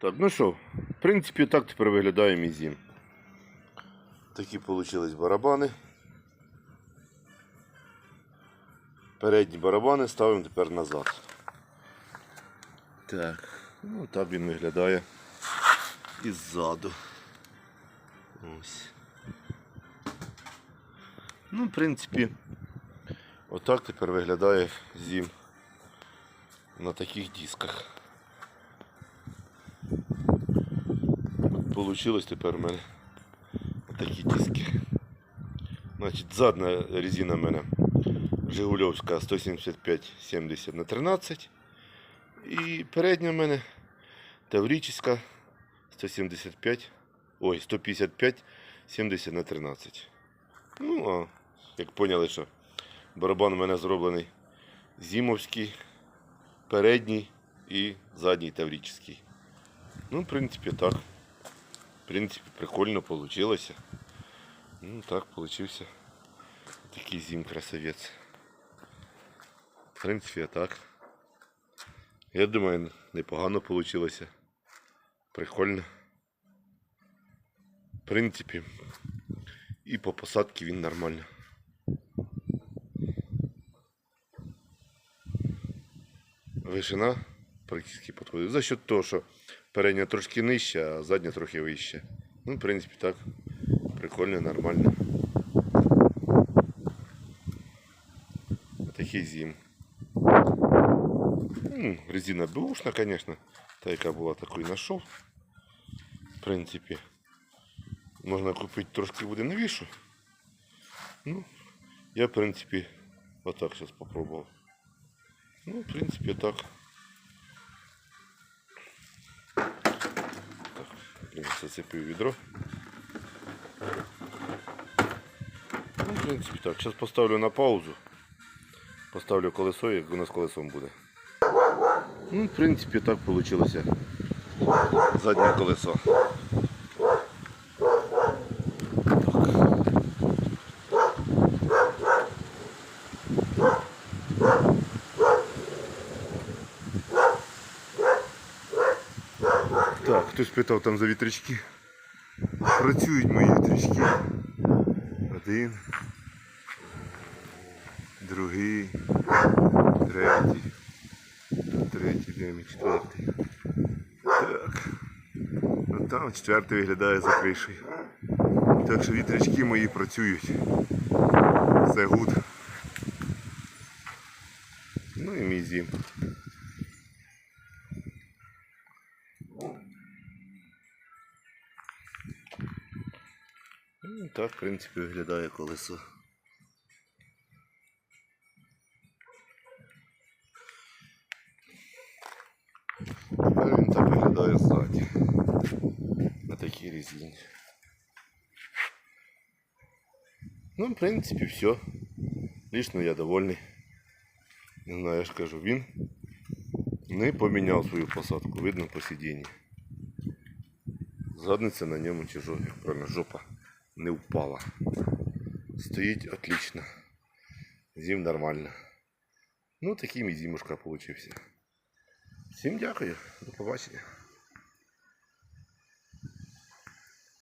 Так, ну що, в принципі, так тепер виглядає мій зім. Такі вийшли барабани. Передні барабани ставимо тепер назад. Так, ну так він виглядає іззаду. Ось. Ну, в принципі, отак тепер виглядає зім на таких дисках. Получилось тепер у мене такі диски. Значить, задня резина в мене Жигульовська 175-70 на 13. І передня в мене Таврическа 175, ой, 155 70 на 13. Ну, а як поняли, що барабан у мене зроблений зімовський, передній і задній таврический. Ну, в принципі, так. Принципі, прикольно получилося. Ну, так, получився такий зім красавець. В принципі, так. Я думаю, непогано получилося. Прикольно. В принципі. І по посадці він нормально. Вишина практично підходить. За счет того, що передня трошки нижча, а задня трохи вища. Ну, в принципі, так. Прикольно, нормально. Такий зім. М, Резина бэушна, конечно. Та, яка була, таку і знайшов. В принципі. Можна купити трошки буде новішу. Ну, я, в принципі, отак зараз попробував. Ну, в принципі, так. Так, Блін, зацепив відро. Ну, в принципі, так. Зараз поставлю на паузу. Поставлю колесо, як у нас колесом буде. Ну, в принципі, так вийшло. Заднє колесо. Так, хтось питав там за вітрячки. Працюють мої вітрячки. Один. Другий. Третій. Третій, де четвертий. Так. Ну там четвертий виглядає за кришею. Так що вітрячки мої працюють. Все гуд. Ну і мій зім. Ну, так, в принципі, виглядає колесо. Тепер він так виглядає ззаді. На такій резині. Ну, в принципі, все. Лично я довольний. Не знаю, я ж кажу, він не поміняв свою посадку, видно по сидінні. Задниця на ньому чи правильно, жопа не впала. Стоїть отлично. Зім нормально. Ну, такий мій зімушка получився. Всім дякую, до побачення.